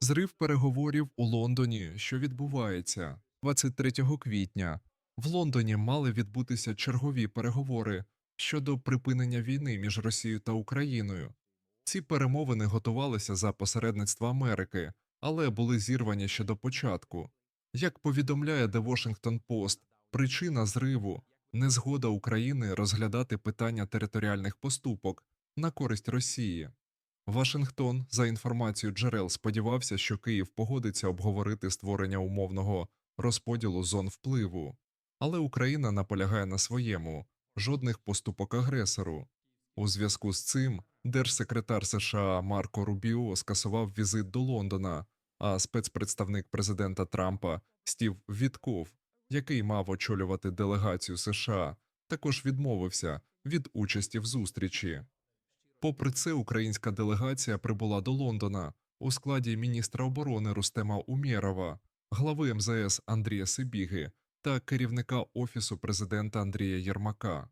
Зрив переговорів у Лондоні, що відбувається 23 квітня. В Лондоні мали відбутися чергові переговори щодо припинення війни між Росією та Україною. Ці перемовини готувалися за посередництва Америки, але були зірвані ще до початку. Як повідомляє The Washington Post, причина зриву незгода України розглядати питання територіальних поступок на користь Росії. Вашингтон, за інформацією джерел, сподівався, що Київ погодиться обговорити створення умовного розподілу зон впливу, але Україна наполягає на своєму жодних поступок агресору. У зв'язку з цим держсекретар США Марко Рубіо скасував візит до Лондона, а спецпредставник президента Трампа Стів Вітков, який мав очолювати делегацію США, також відмовився від участі в зустрічі. Попри це, українська делегація прибула до Лондона у складі міністра оборони Рустема Умєрова, глави МЗС Андрія Сибіги та керівника Офісу президента Андрія Єрмака.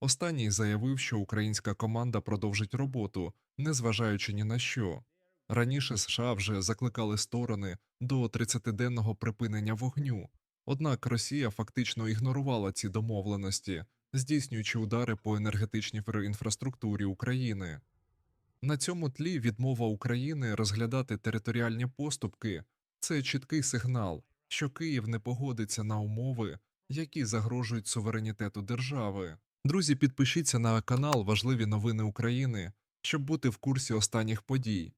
Останній заявив, що українська команда продовжить роботу, незважаючи ні на що. Раніше США вже закликали сторони до 30-денного припинення вогню, однак Росія фактично ігнорувала ці домовленості, здійснюючи удари по енергетичній інфраструктурі України. На цьому тлі відмова України розглядати територіальні поступки це чіткий сигнал, що Київ не погодиться на умови, які загрожують суверенітету держави. Друзі, підпишіться на канал Важливі новини України, щоб бути в курсі останніх подій.